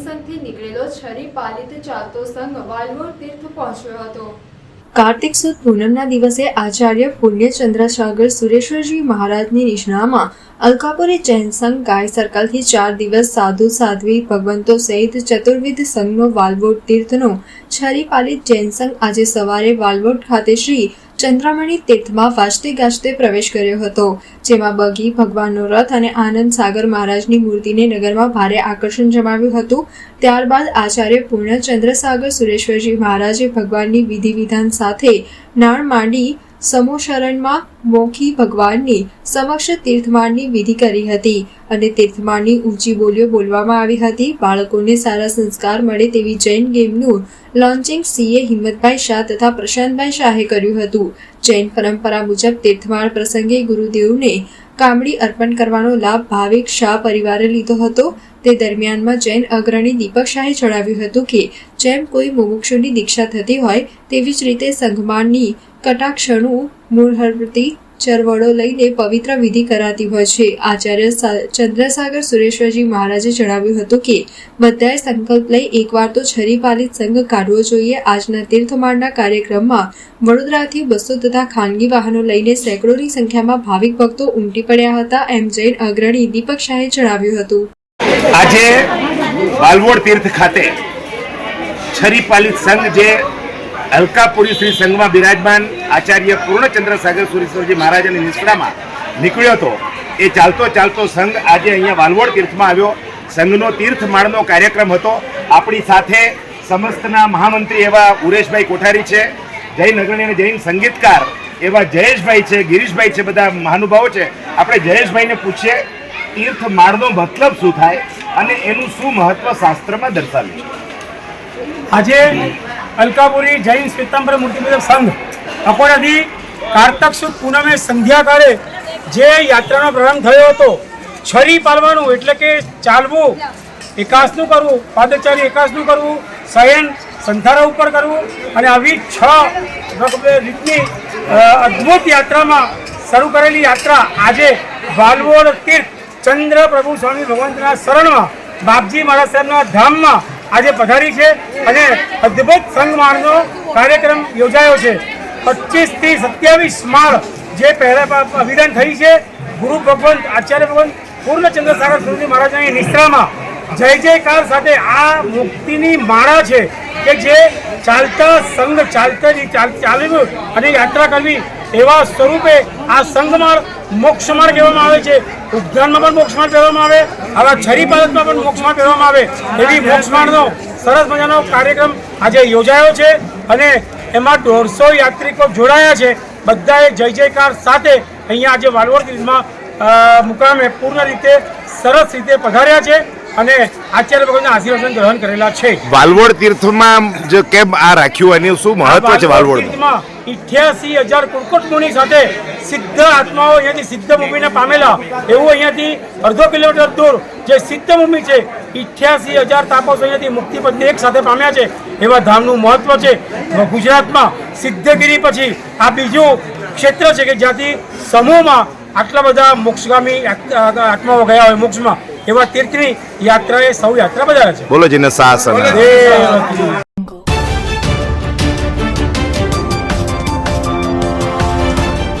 સંઘથી નીકળેલો છરી પાલિત ચાલતો સંઘ વાલવોર તીર્થ પહોંચ્યો હતો. કાર્તિક સુદ પૂનમના દિવસે આચાર્ય પુણ્યચંદ્રાસાગર સુરેશ્વરજી મહારાજની નિષ્ણામાં અલકાપુરી જૈન સંઘ ગાય સર્કલથી ચાર દિવસ સાધુ, સાધ્વી, ભગવંતો સહિત ચતુર્વિધ સંઘનો વાલવોટ તીર્થનો છરી પાલિત જૈન સંઘ આજે સવારે વાલવોટ ખાતે શ્રી ચંદ્રામણી તીર્થમાં વાજતે ગાજતે પ્રવેશ કર્યો હતો, જેમાં બગી, ભગવાનનો રથ અને આનંદ સાગર મહારાજની મૂર્તિને નગરમાં ભારે આકર્ષણ જમાવ્યું હતું. ત્યારબાદ આચાર્ય પૂર્ણ ચંદ્રસાગર સુરેશ્વરજી મહારાજે ભગવાનની વિધિ વિધાન સાથે નાણ માંડી સમોશરણમાં મોખી ભગવાનની સમક્ષ તીર્થમાળની વિધિ કરી હતી અને તીર્થમાળની ઊંચી બોલીઓ બોલવામાં આવી હતી. બાળકોને સારા સંસ્કાર મળે તેવી જૈન ગેમનું લોન્ચિંગ સીએ હિંમતભાઈ શાહ તથા પ્રશાંતભાઈ શાહે કર્યું હતું. જૈન પરંપરા મુજબ તીર્થમાળ પ્રસંગે ગુરુદેવને કામડી અર્પણ કરવાનો લાભ ભાવિક શાહ પરિવારે લીધો હતો. તે દરમિયાનમાં જૈન અગ્રણી દીપક શાહે જણાવ્યું હતું કે, જેમ કોઈ મુમુક્ષુની દીક્ષા થતી હોય, તેવી જ રીતે સંઘમાળની કટાક્ષણું મૂળહરતી ચરવડો લઈને પવિત્ર વિધિ કરાતી હોય છે. આચાર્ય ચંદ્રસાગર સુરેશ્વરજી મહારાજે જણાવ્યું હતું કે, બધાએ સંકલ્પ લઈ એકવાર તો છરીપાલિત સંઘ કાઢવો જોઈએ. આજના તીર્થમાળના કાર્યક્રમમાં વડોદરાથી બસો તથા ખાનગી વાહનો લઈને સેંકડોની સંખ્યામાં ભાવિક ભક્તો ઉમટી પડ્યા હતા એમ જૈન અગ્રણી દીપક શાહે જણાવ્યું હતું. આજે બાલવોડ તીર્થ ખાતે છરીપાલિત સંઘ જે અલકાપુરી શ્રી સંઘમાં બિરાજમાન આચાર્ય પૂર્ણચંદ્ર સાગર સુરેશ્વરજી મહારાજાની નિષ્ઠામાં નીકળ્યો હતો. એ ચાલતો ચાલતો સંઘ આજે અહીંયા વાલવોડ તીર્થમાં આવ્યો. સંઘનો તીર્થમાળનો કાર્યક્રમ હતો. આપણી સાથે સમસ્તના મહામંત્રી એવા ઉરેશભાઈ કોઠારી છે જૈન અગ્રણી અને જૈન સંગીતકાર એવા જયેશભાઈ છે, ગિરીશભાઈ છે, બધા મહાનુભાવો છે. આપણે જયેશભાઈને પૂછીએ, તીર્થમાળનો મતલબ શું થાય અને એનું શું મહત્વ શાસ્ત્રમાં દર્શાવ્યું છે? આજે અલકાપુરી જૈન શ્વેતાંબર મૂર્તિપૂજક સંઘ અકોડાથી કારતક સુદ પૂનમે સંધ્યાકાળે જે યાત્રાનો પ્રારંભ થયો હતો, છરી પાલવાનું એટલે કે ચાલવું, એકાસનું કરવું, પાદચારી એકાસનું કરવું, શયન સંધારા ઉપર કરવું અને આવી છ રીતની અદ્ભુત યાત્રામાં શરૂ કરેલી યાત્રા આજે વાલવોડ તીર્થ ચંદ્ર પ્રભુ સ્વામી ભગવંતના શરણમાં બાપજી મહારાજ સાહેબના ધામમાં આજે પધારી છે અને અદ્ભુત સંગમાળનો કાર્યક્રમ યોજાયો છે. પચીસથી સત્યાવીસ માળ જે પહેલા અભિધાન થઈ છે, ગુરુ ભગવંત, આચાર્ય ભગવંત, પૂર્ણચંદ્ર સાગર સુરજી મહારાજની નિશ્રામાં જય જયકાર સાથે આ મુક્તિની માળા છે કે જે ચાલતા સંઘ ચાલતા ચાલવું અને યાત્રા કરવી એવા સ્વરૂપે આ સંઘમાર્ગ મોક્ષ માર્ગ કહેવામાં આવે છે. ઉદ્યાનમાં પણ મોક્ષમાળ કહેવામાં આવે આવા છરી પાલકમાં પણ મોક્ષમાળ કહેવામાં આવે. એવી મોક્ષમાળનો સરસ મજાનો કાર્યક્રમ આજે યોજાયો છે અને એમાં દોઢસો યાત્રિકો જોડાયા છે. બધાએ જય જયકાર સાથે અહીંયા આજે વાલવડ તીર્થમાં મુકામે પૂર્ણ રીતે સરસ રીતે પધાર્યા છે અને આચાર્ય ભગવાનના આશીર્વાદ ગ્રહણ કરેલા છે. વાલવોડ તીર્થમાં જે કેમ આ રાખ્યું? એનું શું મહત્વ છે વાલવોડ ઇઠ્યાસી હજાર કુરકુટ મુનિ સાથે સિદ્ધ આત્માઓ અહીંયાથી સિદ્ધ ભૂમિને પામેલા. એવું અહીંયાથી અડધો કિલોમીટર દૂર જે સિદ્ધ ભૂમિ છે ઇઠ્યાસી હજાર તાપસો અહીંયાથી મુક્તિ પદ એક સાથે પામ્યા છે. એવા ધામનું મહત્વ છે. ગુજરાતમાં સિદ્ધગીરી પછી આ બીજું ક્ષેત્ર છે કે જ્યાંથી સમૂહમાં આટલા બધા મોક્ષગામી આત્માઓ ગયા હોય મોક્ષમાં. એવા તીર્થની યાત્રાએ સૌ યાત્રા બધા છે. બોલો જેને કી